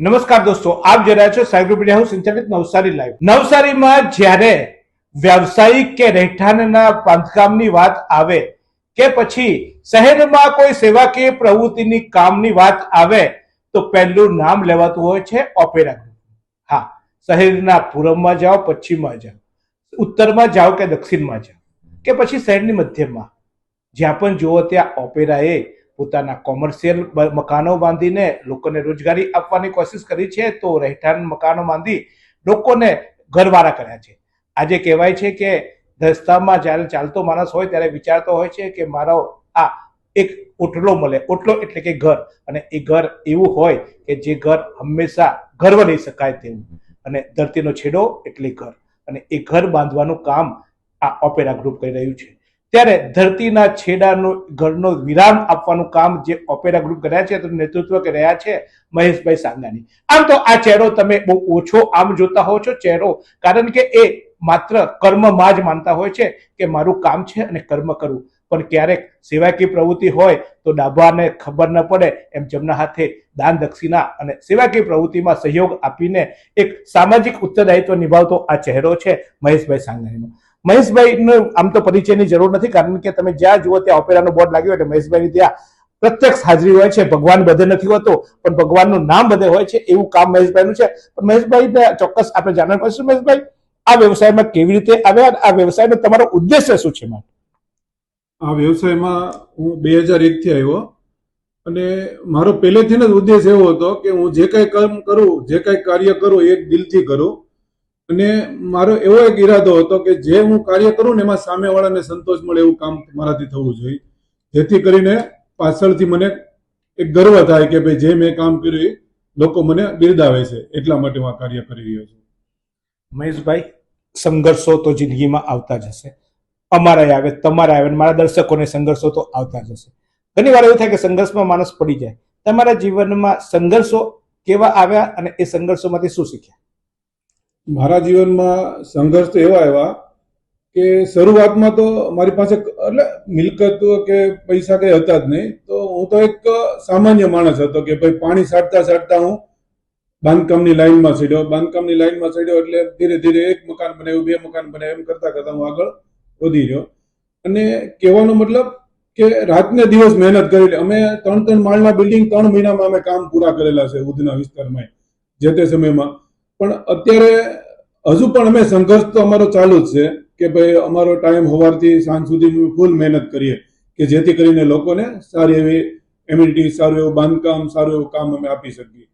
નમસ્કાર દોસ્તો, આપ જોઈ રહ્યા છો સાયક્લોપીડિયા હાઉસ સંચાલિત નવસારી લાઈવ નવસારીમાં જ્યારે વ્યાવસાયિક કે રહેઠાણના બાંધકામની વાત આવે કે પછી શહેરમાં કોઈ સેવાકીય પ્રવૃત્તિની કામની વાત આવે, તો પહેલું નામ લેવાતું હોય છે ઓપેરા ગ્રુપ. હા, શહેરના પૂર્વમાં જાઓ, પશ્ચિમમાં જાઓ. ઉત્તરમાં જાઓ કે દક્ષિણમાં જાઓ. કે પછી શહેરની મધ્યમાં. જ્યાં પણ જુઓ ત્યાં ઓપેરાએ પોતાના કોમર્શિયલ મકાનો બાંધીને લોકોને રોજગારી આપવાની કોશિશ કરી છે, તો રહેઠાણ મકાનો બાંધી લોકોને ઘરવાળા કર્યા છે. આજે કહેવાય છે કે રસ્તામાં જ્યારે ચાલતો માણસ હોય ત્યારે વિચારતો હોય છે કે મારો આ એક ઓટલો મળે. ઓટલો એટલે કે ઘર. અને એ ઘર એવું હોય કે જે ઘર હંમેશા ગર્વ લઈ શકાય તેવું. અને ધરતીનો છેડો એટલે ઘર. અને એ ઘર બાંધવાનું કામ આ ઓપેરા ગ્રુપ કરી રહ્યું છે. ત્યારે ધરતીના છેડાનો, ઘરનો વિરામ આપવાનું કામ જે ઓપેરા ગ્રુપ કર્યા છે, તેનું નેતૃત્વ કરી રહ્યા છે મહેશભાઈ સાંગાની આમ તો આ ચહેરો તમે બહુ ઓછો આમ જોતા હો છો ચહેરો, કારણ કે એ માત્ર કર્મમાં જ માનતા હોય છે કે મારું કામ છે અને કર્મ કરવું પણ ક્યારેક સેવાકીય પ્રવૃત્તિ હોય તો ડાબાને ખબર ન પડે, એમ જેમના હાથે દાન દક્ષિણા અને સેવાકીય પ્રવૃત્તિમાં સહયોગ આપીને એક સામાજિક ઉત્તરદાયિત્વ નિભાવતો આ ચહેરો છે મહેશભાઈ સાંગાણીનો. મહેશભાઈનો આમ તો પરિચયની જરૂર નથી, કારણ કે તમે જ્યાં જુઓ ત્યાં ઓપેરાનો બોર્ડ લાગ્યો એટલે મહેશભાઈની ત્યાં પ્રત્યક્ષ હાજરી હોય છે. ભગવાન બધે નથી હોતો, પણ ભગવાનનું નામ બધે હોય છે, એવું કામ મહેશભાઈનું છે. પણ મહેશભાઈ ચોક્કસ આપણે જાણવા પડશે મહેશભાઈ, આ વ્યવસાયમાં કેવી રીતે આવ્યા આ વ્યવસાયનો તમારો ઉદ્દેશ્ય શું છે આ વ્યવસાયમાં હું બે હજાર એકથી આવ્યો, અને મારો પહેલેથી જ ઉદ્દેશ એવો હતો કે હું જે કાંઈ કામ કરું, જે કાંઈ કાર્ય કરું, એ દિલથી કરું. અને મારો એવો એક ઈરાદો હતો કે જે હું કાર્ય કરું ને એમાં સામેવાળાને સંતોષ મળે એવું કામ મારાથી થવું જોઈએ. જેથી કરીને પાછળથી મને એક ગર્વ થાય કે ભાઈ જે મેં કામ કર્યું એ લોકો મને બિરદાવે છે. એટલા માટે હું આ કાર્ય કરી રહ્યો છું. મહેશભાઈ, સંઘર્ષો તો જિંદગીમાં આવતા જ હશે. અમારા આવે તમારા આવે મારા દર્શકોને સંઘર્ષો તો આવતા જ હશે. ઘણી વાર એવું થાય કે સંઘર્ષમાં માણસ પડી જાય. તમારા જીવનમાં સંઘર્ષો કેવા આવ્યા અને એ સંઘર્ષોમાંથી શું શીખ્યા? મારા જીવનમાં સંઘર્ષ તો એવા આવ્યા કે શરૂઆતમાં તો મારી પાસે એટલે મિલકત કે પૈસા કંઈ હતા જ નહીં. તો હું તો એક સામાન્ય માણસ હતો કે ભાઈ પાણી સાટતા સાટતા હું બાંધકામની લાઈનમાં ચડ્યો બાંધકામની લાઈનમાં ચડ્યો એટલે ધીરે ધીરે એક મકાન બનાવ્યું બે મકાન બનાવ્યું એમ કરતા કરતા હું આગળ વધી રહ્યો. અને કહેવાનો મતલબ કે રાતને દિવસ મહેનત કરેલી અમે ત્રણ ત્રણ માળના બિલ્ડિંગ ત્રણ મહિનામાં અમે કામ પૂરા કરેલા છે ઉધના વિસ્તારમાં. જે તે સમયમાં પણ અત્યારે હજુ પણ અમે સંઘર્ષ તો અમારો ચાલુ જ છે કે ભાઈ અમારો ટાઈમ હોવાથી સાંજ સુધી ફૂલ મહેનત કરીએ કે જેથી કરીને લોકોને સારી એવી એમ્યુનિટી સારું એવું બાંધકામ, સારું એવું કામ અમે આપી શકીએ.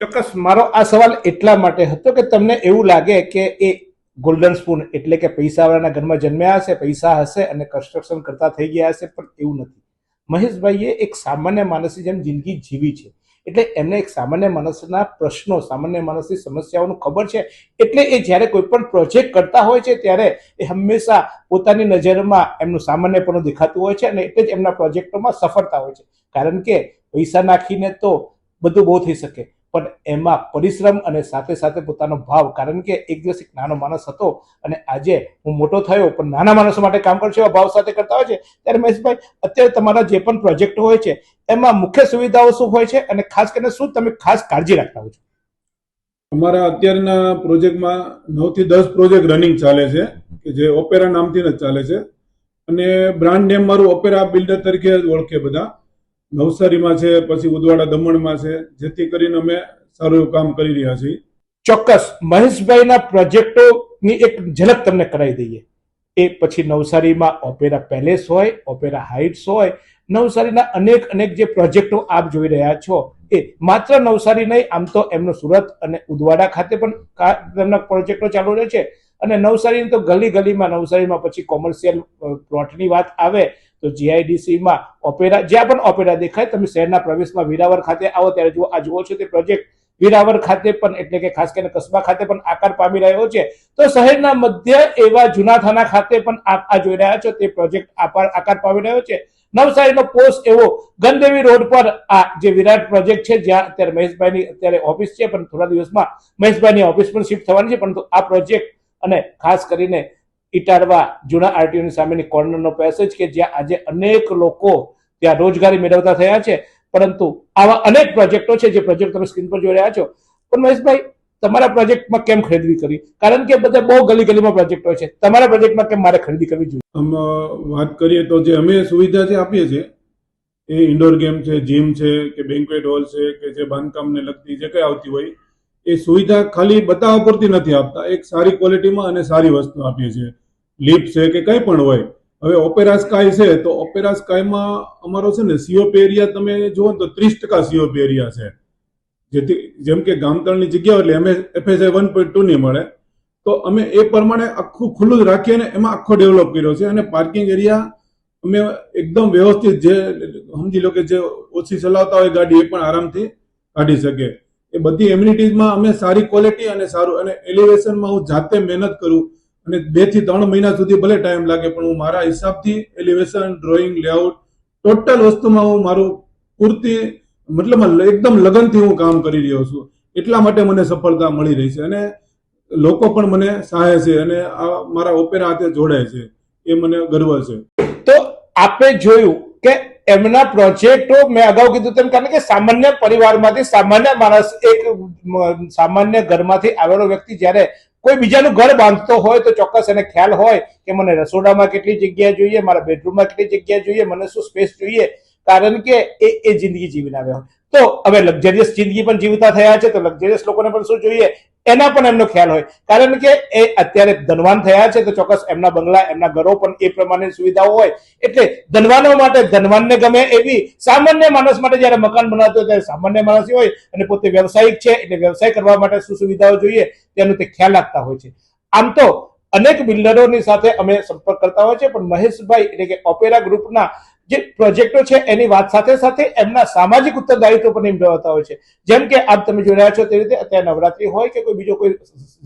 ચોક્કસ, મારો આ સવાલ એટલા માટે હતો કે તમને એવું લાગે કે એ ગોલ્ડન સ્પૂન એટલે કે પૈસાવાળાના ઘરમાં જન્મ્યા હશે, પૈસા હશે અને કન્સ્ટ્રક્શન કરતા થઈ ગયા હશે, પણ એવું નથી. મહેશભાઈએ એક સામાન્ય માણસની જેમ જિંદગી જીવી છે. એટલે એમને એક સામાન્ય માણસના પ્રશ્નો, સામાન્ય માણસની સમસ્યાઓનું ખબર છે. એટલે એ જ્યારે કોઈ પણ પ્રોજેક્ટ કરતા હોય છે, ત્યારે એ હંમેશા પોતાની નજરમાં એમનું સામાન્યપણું દેખાતું હોય છે અને એટલે જ એમના પ્રોજેક્ટોમાં સફળતા હોય છે. કારણ કે પૈસા નાખીને તો બધું બહુ થઈ શકે. પણ એમાં પરિશ્રમ અને સાથે સાથે પોતાનો ભાવ, કારણ કે એક દિવસ એક નાનો માણસ હતો અને આજે હું મોટો થયો, પણ નાના માણસો માટે કામ કરશે એવા ભાવ સાથે કરતા હોય છે, ત્યારે મહેશભાઈ, અત્યારે તમારા જે પણ પ્રોજેક્ટ હોય છે, એમાં મુખ્ય સુવિધાઓ શું હોય છે અને ખાસ કરીને શું તમે ખાસ કાળજી રાખતા હો છો? અમારા અત્યારના પ્રોજેક્ટમાં નવથી દસ પ્રોજેક્ટ રનિંગ ચાલે છે, કે જે ઓપેરા નામથી જ ચાલે છે. અને બ્રાન્ડ નેમ મારું ઓપેરા બિલ્ડર તરીકે જ ઓળખે બધા. નવસારીમાં છે, પછી ઉદવાડા દમણમાં છે, જેથી કરીને અમે સારું એવું કામ કરી રહ્યા છીએ. ચોક્કસ. મહેશભાઈના પ્રોજેક્ટોની એક ઝલક તમને કરાવી દઈએ. એ પછી નવસારીમાં ઓપેરા પેલેસ હોય, ઓપેરા હાઇટ્સ હોય, નવસારીના અનેક અનેક જે પ્રોજેક્ટો આપ જોઈ રહ્યા છો, એ માત્ર નવસારી નહીં, આમ તો એમનો સુરત અને ઉદવાડા ખાતે પણ તેમના પ્રોજેક્ટો ચાલુ રહે છે. અને નવસારીની તો ગલી ગલીમાં, નવસારીમાં પછી કોમર્શિયલ પ્લોટની વાત આવે તો જીઆઈડીસીમાં ઓપેરા જ્યાં પણ ઓપેરા દેખાય, તમે શહેરના પ્રવેશમાં વિરાવર ખાતે આવો, ત્યારે જુઓ, આ જુઓ છો તે પ્રોજેક્ટ વિરાવર ખાતે પણ, એટલે કે ખાસ કરીને કસ્બા ખાતે પણ આકાર પામી રહ્યો છે. તો શહેરના મધ્ય એવા જૂના થાના ખાતે પણ આ જોઈ રહ્યા છો, તે પ્રોજેક્ટ આકાર પામી રહ્યો છે. નવસારીનો પોસ્ટ એવો, ગંદેવી રોડ પર આ જે વિરાટ પ્રોજેક્ટ છે, જ્યાં અત્યારે મહેશભાઈની અત્યારે ઓફિસ છે, પણ થોડા દિવસમાં મહેશભાઈની ઓફિસ પણ શિફ્ટ થવાની છે, પરંતુ આ પ્રોજેક્ટ અને ખાસ કરીને ઇટારવા જૂના આરટીઓની સામેની કોર્નરનો પેસેજ કે જ્યાં આજે અનેક લોકો ત્યાં રોજગારી મેળવતા થયા છે. પરંતુ આવા અનેક પ્રોજેક્ટો છે જે પ્રોજેક્ટ તમે સ્ક્રીન પર જોઈ રહ્યા છો. પણ મહેશભાઈ, તમારા પ્રોજેક્ટમાં કેમ ખરીદવી કરી? કારણ કે બધા બહુ ગલી ગલીમાં પ્રોજેક્ટો છે. તમારા પ્રોજેક્ટમાં કેમ મારે ખરીદી કરવી જોઈએ? વાત કરીએ તો જે અમે સુવિધા જે આપીએ છીએ, એ ઇન્ડોર ગેમ છે જીમ છે, કે બેન્કવેટ હોલ છે, કે જે બાંધકામને લગતી જે કંઈ આવતી હોય, એ સુવિધા ખાલી બતાવવા પૂરતી નથી આપતા. એક સારી ક્વોલિટીમાં અને સારી વસ્તુ આપીએ છીએ. લિફ્ટ છે કે કંઈ પણ હોય. હવે ઓપેરા સ્કાય છે તો ઓપેરા સ્કાયમાં અમારો છે ને સીઓપ એરિયા તમે જુઓ તો ત્રીસ ટકા સીઓપ એરિયા છે. જેથી જેમ કે ગામતળની જગ્યા એટલે અમે એફએસઆઈ વન પોઈન્ટ ટુ નહીં મળે. તો અમે એ પ્રમાણે આખું ખુલ્લું જ રાખીએ અને એમાં આખો ડેવલપ કર્યો છે અને પાર્કિંગ એરિયા અમે એકદમ વ્યવસ્થિત જે સમજી લો કે જે ઓછી ચલાવતા હોય ગાડી એ પણ આરામથી કાઢી શકે. એ બધી એમ્યુનિટીઝમાં અમે સારી ક્વોલિટી અને સારું અને એલિવેશનમાં હું જાતે મહેનત કરું અને બેથી ત્રણ મહિના સુધી ભલે ટાઈમ લાગે, પણ હું મારા હિસાબથી એલિવેશન ડ્રોઈંગ લેઆઉટ ટોટલ વસ્તુમાં હું મારું પૂરતી, મતલબ એકદમ લગનથી હું કામ કરી રહ્યો છું. એટલા માટે મને સફળતા મળી રહી છે અને લોકો પણ મને સહાય છે અને આ મારા ઓપેરા હાથે જોડાય છે. એ મને ગર્વ છે. તો આપે જોયું કે એમના પ્રોજેક્ટો મેં અગાઉ કીધું તેમ કારણ કે સામાન્ય પરિવારમાંથી સામાન્ય માણસ એક સામાન્ય ઘરમાંથી આવેલો વ્યક્તિ જ્યારે કોઈ બીજાનું ઘર બાંધતો હોય તો ચોક્કસ એને ખ્યાલ હોય કે મને રસોડામાં કેટલી જગ્યા જોઈએ, મારા બેડરૂમમાં કેટલી જગ્યા જોઈએ, મને શું સ્પેસ જોઈએ. કારણ કે એ એ જિંદગી જીવીને આવ્યા. હોય તો હવે લક્ઝરિયસ જિંદગી પણ જીવતા થયા છે, તો લક્ઝરિયસ લોકોને પણ શું જોઈએ? એના પણ એમનો ખ્યાલ હોય. કારણ કે એ અત્યારે ધનવાન થયા છે, તો ચોક્કસ એમના બંગલા, એમના ઘરો પણ એ પ્રમાણે સુવિધાઓ હોય. એટલે ધનવાનો માટે ધનવાનને ગમે એવી સામાન્ય માણસ માટે જ્યારે મકાન બનાવતો ત્યારે સામાન્ય માણસ હોય અને પોતે વ્યવસાયિક છે એટલે વ્યવસાય કરવા માટે શું સુવિધાઓ જોઈએ તેનું તે ખ્યાલ રાખતા હોય છે. આમ તો અનેક બિલ્ડરોની સાથે અમે સંપર્ક કરતા હોય છે, પણ મહેશભાઈ એટલે કે ઓપેરા ગ્રુપના જે પ્રોજેક્ટો છે એની વાત સાથે સાથે એમના સામાજિક ઉત્તરદાયિત્વ પણ નિભાવતા હોય છે. જેમ કે આપ તમે જોઈ રહ્યા છો તે રીતે અત્યારે નવરાત્રી હોય કે કોઈ બીજો કોઈ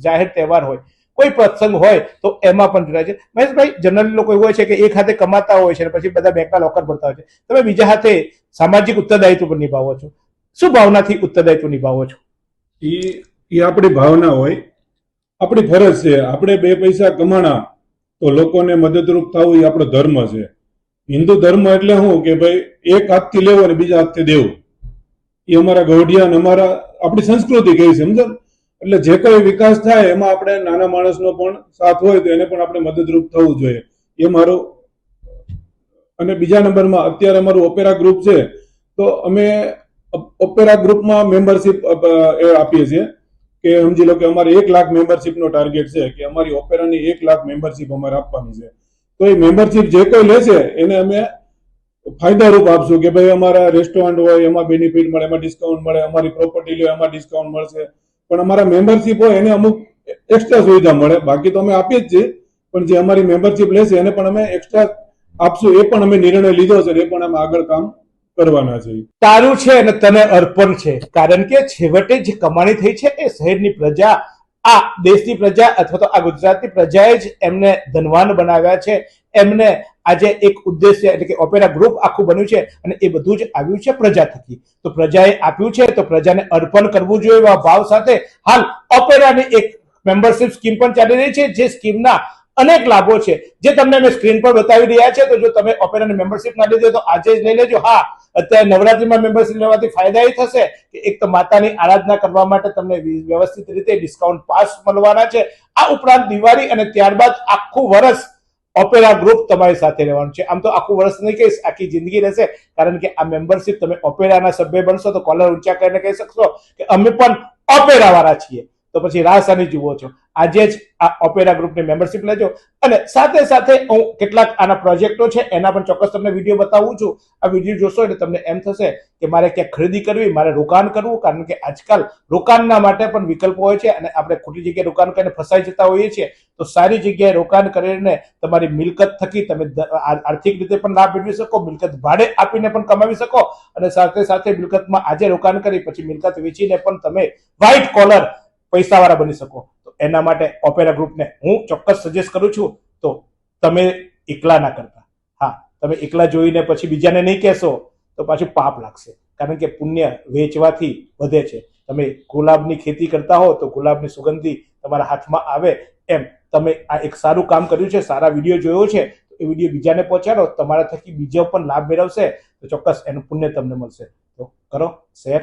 જાહેર તહેવાર હોય, કોઈ પ્રસંગ હોય તો એમાં પણ જોડાય છે. મહેશભાઈ જનરલી લોકો એવું હોય છે કે એક હાથે કમાતા હોય છે અને પછી બધા બેંકના લોકર ભરતા હોય છે. તમે બીજા હાથે સામાજિક ઉત્તરદાયિત્વ પણ નિભાવો છો. શું ભાવનાથી ઉત્તરદાયિત્વ નિભાવો છો? એ એ આપણી ભાવના હોય. આપણી ફરજ છે. આપણે બે પૈસા કમાણા તો લોકોને મદદરૂપ થવું એ આપણો ધર્મ છે. હિન્દુ ધર્મ એટલે શું? કે ભાઈ એક હાથથી લેવો અને બીજા હાથથી દેવું. એ અમારા ગૌઢિયા અને અમારા આપણી સંસ્કૃતિ કહી છે સમજો એટલે જે કઈ વિકાસ થાય એમાં આપણે નાના માણસનો પણ સાથ હોય તો એને પણ આપણે મદદરૂપ થવું જોઈએ. એ મારું અને બીજા નંબરમાં અત્યારે અમારું ઓપેરા ગ્રુપ છે, તો અમે ઓપેરા ગ્રુપમાં મેમ્બરશિપ આપીએ છીએ. કે સમજી લો કે અમારે એક લાખ મેમ્બરશિપનો ટાર્ગેટ છે, કે અમારી ઓપેરાની એક લાખ મેમ્બરશિપ અમારે આપવાની છે. તો એ મેમ્બરશીપ જે કોઈ લેશે એને અમે ફાયદારૂપ આપશું કે ભાઈ અમારા રેસ્ટોરન્ટ હોય, એમાં બેનિફિટ મળે, એમાં ડિસ્કાઉન્ટ મળે, અમારી પ્રોપર્ટી લે, એમાં ડિસ્કાઉન્ટ મળશે. પણ અમારા મેમ્બરશીપ હોય, એને અમુક એક્સ્ટ્રા સુવિધા મળે. બાકી તો અમે આપીએ જ છીએ, પણ જે અમારી મેમ્બરશીપ લેશે એને પણ અમે એક્સ્ટ્રા આપશું. એ પણ અમે નિર્ણય લીધો છે એ પણ અમે આગળ કામ કરવાના છે તારું છે અને તને અર્પણ છે. કારણ કે છેવટે જે કમાણી થઈ છે એ શહેરની પ્રજા આ દેશની પ્રજા અથવા તો આ ગુજરાતની પ્રજાએ જ એમને ધનવાન બનાવ્યા છે. એમને આજે એક ઉદ્દેશ્ય એટલે કે ઓપેરા ગ્રુપ આખું બન્યું છે અને એ બધું જ આવ્યું છે પ્રજા થકી. તો પ્રજાએ આપ્યું છે તો પ્રજાને અર્પણ કરવું જોઈએ એવા ભાવ સાથે હાલ ઓપેરાની એક મેમ્બરશિપ સ્કીમ પણ ચાલી રહી છે. જે સ્કીમના અનેક લાભો છે. જે તમને મેં સ્ક્રીન પર બતાવી રહ્યા છે, તો જો તમે ઓપેરાની મેમ્બરશિપ ના લીધી તો આજે જ લઈ લેજો. હા, અત્યારે નવરાત્રીમાં મેમ્બરશિપ લેવાથી ફાયદા એ થશે કે એક તો માતાની આરાધના કરવા માટે તમને વ્યવસ્થિત રીતે ડિસ્કાઉન્ટ પાસ મળવાના છે. આ ઉપરાંત દિવાળી અને ત્યારબાદ આખું વર્ષ ઓપેરા ગ્રુપ તમારી સાથે રહેવાનું છે. આમ તો આખું વર્ષ નહીં કહીશ, આખી જિંદગી રહેશે. કારણ કે આ મેમ્બરશિપ તમે ઓપેરાના સભ્ય બનશો તો કોલર ઊંચા કરીને કહી શકશો કે અમે પણ ઓપેરા વાળા છીએ. તો પછી રાહ સાની જુઓ છો. આજે જ આ ઓપેરા ગ્રુપની મેમ્બરશિપ લેજો. અને સાથે સાથે હું કેટલાક આના પ્રોજેક્ટો છે, એના પણ ચોક્કસ તમને વીડિયો બતાવું છું. આ વીડિયો જોશો એટલે તમને એમ થશે કે મારે ક્યાંક ખરીદી કરવી, મારે રોકાણ કરવું, કારણ કે આજકાલ રોકાણના માટે પણ વિકલ્પો હોય છે અને આપણે ખોટી જગ્યાએ રોકાણ કરીને ફસાઈ જતા હોઈએ છીએ. તો સારી જગ્યાએ રોકાણ કરીને તમારી મિલકત થકી તમે આર્થિક રીતે પણ લાભ મેળવી શકો, મિલકત ભાડે આપીને પણ કમાવી શકો અને સાથે સાથે મિલકતમાં આજે રોકાણ કરી, પછી મિલકત વેચીને પણ તમે વ્હાઇટ કોલર પૈસાવાળા બની શકો. એના માટે ઓપેરા ગ્રુપને હું ચોક્કસ સજેસ્ટ કરું છું, તો તમે એકલા ના કરતા. હા, તમે એકલા જોઈને પછી બીજાને નહીં કહેશો, તો પાછું પાપ લાગશે. કારણ કે પુણ્ય વેચવાથી વધે છે. તમે ગુલાબની ખેતી કરતા હો, તો ગુલાબની સુગંધી તમારા હાથમાં આવે. એમ, તમે આ એક સારું કામ કર્યું છે, સારા વીડિયો જોયો છે એ વીડિયો બીજાને પહોંચાડો, તમારા થકી બીજો પણ લાભ મેળવશે, તો ચોક્કસ એનું પુણ્ય તમને મળશે. તો કરો, શેર.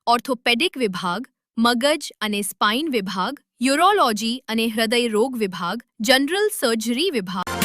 ઓર્થોપેડિક વિભાગ મગજ અને સ્પાઇન વિભાગ યુરોલોજી અને હૃદય રોગ વિભાગ જનરલ સર્જરી વિભાગ.